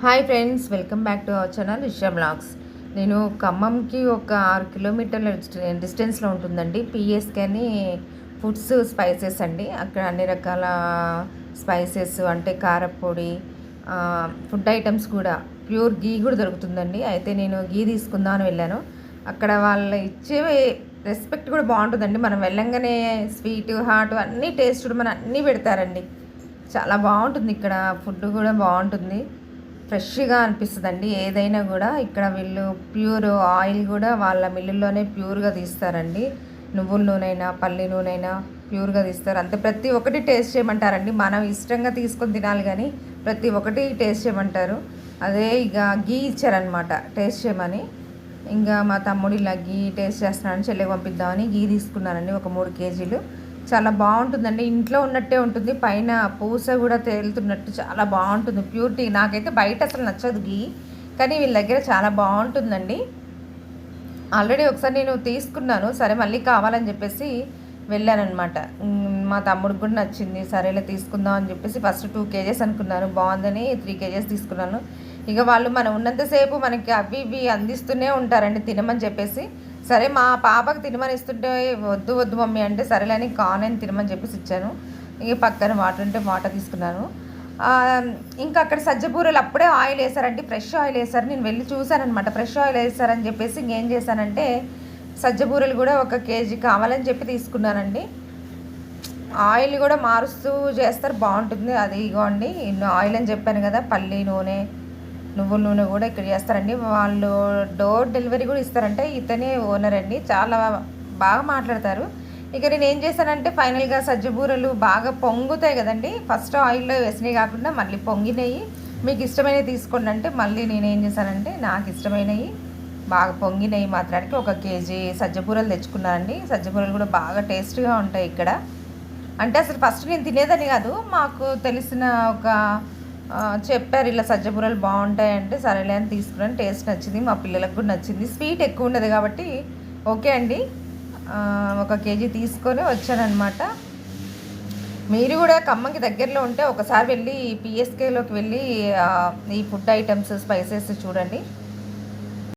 Hi friends welcome back to our channel Isha blogs. నేను ఖమ్మంకి ఒక ఆరు కిలోమీటర్ల డిస్టెన్స్లో ఉంటుందండి. పిఎస్కే అని ఫుడ్స్ స్పైసెస్ అండి. అక్కడ అన్ని రకాల స్పైసెస్ అంటే కారపొడి ఫుడ్ ఐటమ్స్ కూడా. ప్యూర్ గీ కూడా దొరుకుతుందండి. అయితే నేను గీ తీసుకుందామని వెళ్ళాను. అక్కడ వాళ్ళు ఇచ్చే రెస్పెక్ట్ కూడా బాగుంటుందండి. మనం వెళ్ళంగానే స్వీట్ హాట్ అన్నీ టేస్ట్ కూడా మనం అన్నీ పెడతారండి. చాలా బాగుంటుంది ఇక్కడ. ఫుడ్ కూడా బాగుంటుంది. ఫ్రెష్గా అనిపిస్తుందండి. ఏదైనా కూడా ఇక్కడ వీళ్ళు ప్యూర్ ఆయిల్ కూడా వాళ్ళ మిల్లుల్లోనే ప్యూర్గా తీస్తారండి. నువ్వుల నూనెనా పల్లి నూనెనా ప్యూర్గా తీస్తారు. అంతే ప్రతి ఒక్కటి టేస్ట్ చేయమంటారండి. మనం ఇష్టంగా తీసుకొని తినాలి కానీ ప్రతి ఒక్కటి టేస్ట్ చేయమంటారు. అదే ఇక గీ ఇచ్చారనమాట టేస్ట్ చేయమని. ఇంకా మా తమ్ముడు ఇలా గీ టేస్ట్ చేస్తున్నాడని చెల్లెకి పంపిద్దామని గీ తీసుకున్నానండి ఒక మూడు కేజీలు. చాలా బాగుంటుందండి. ఇంట్లో ఉన్నట్టే ఉంటుంది. పైన పూస కూడా తేలుతున్నట్టు చాలా బాగుంటుంది. ప్యూరిటీ నాకైతే బయట అసలు నచ్చదు గీ. కానీ వీళ్ళ దగ్గర చాలా బాగుంటుందండి. ఆల్రెడీ ఒకసారి నేను తీసుకున్నాను. సరే మళ్ళీ కావాలని చెప్పేసి వెళ్ళానమాట మా తమ్ముడికి కూడా నచ్చింది. సరేలే తీసుకుందాం అని చెప్పేసి ఫస్ట్ టూ కేజెస్ అనుకున్నాను. బాగుందని త్రీ కేజెస్ తీసుకున్నాను. ఇక వాళ్ళు మనం ఉన్నంతసేపు మనకి అవి ఇవి అందిస్తూనే ఉంటారండి తినమని చెప్పేసి. సరే మా పాపకు తినమని ఇస్తుంటే వద్దు వద్దు మమ్మీ అంటే సరేలేని కానని తినమని చెప్పేసి ఇచ్చాను. ఇక పక్కన వాటర్ ఉంటే వాటర్ తీసుకున్నాను. ఇంకా అక్కడ సజ్జపూరలు అప్పుడే ఆయిల్ వేసారండి ఫ్రెష్ ఆయిల్ వేసారు. నేను వెళ్ళి చూశానమాట ఫ్రెష్ ఆయిల్ వేసారని చెప్పేసి ఇంకేం చేశానంటే సజ్జపూరలు కూడా ఒక కేజీ కావాలని చెప్పి తీసుకున్నానండి. ఆయిల్ కూడా మారుస్తూ చేస్తారు బాగుంటుంది. అది ఇగోండి ఆయిల్ అని చెప్పాను కదా పల్లి నూనె నువ్వుల నూనె కూడా ఇక్కడ చేస్తారండి. వాళ్ళు డోర్ డెలివరీ కూడా ఇస్తారంటే. ఇతనే ఓనర్ అండి. చాలా బాగా మాట్లాడతారు. ఇక నేను ఏం చేశానంటే ఫైనల్గా సజ్జబూరలు బాగా పొంగుతాయి కదండి. ఫస్ట్ ఆయిల్లో వేసినవి కాకుండా మళ్ళీ పొంగినవి. మీకు ఇష్టమైనవి తీసుకోండి అంటే మళ్ళీ నేను ఏం చేశానంటే నాకు ఇష్టమైనవి బాగా పొంగినవి మాత్రానికి ఒక కేజీ సజ్జపూరలు తెచ్చుకున్నానండి. సజ్జపూరలు కూడా బాగా టేస్ట్గా ఉంటాయి ఇక్కడ. అంటే అసలు ఫస్ట్ నేను తినేదని కాదు. మాకు తెలిసిన ఒక చెప్పారు ఇలా సజ్జబూరలు బాగుంటాయి అంటే సరేలే అని తీసుకున్నాను. టేస్ట్ నచ్చింది మా పిల్లలకు కూడా నచ్చింది. స్వీట్ ఎక్కువ ఉండదు కాబట్టి ఓకే అండి. ఒక కేజీ తీసుకొని వచ్చానమాట మీరు కూడా ఖమ్మంకి దగ్గరలో ఉంటే ఒకసారి వెళ్ళి పిఎస్కేలోకి వెళ్ళి ఈ ఫుడ్ ఐటమ్స్ స్పైసెస్ చూడండి.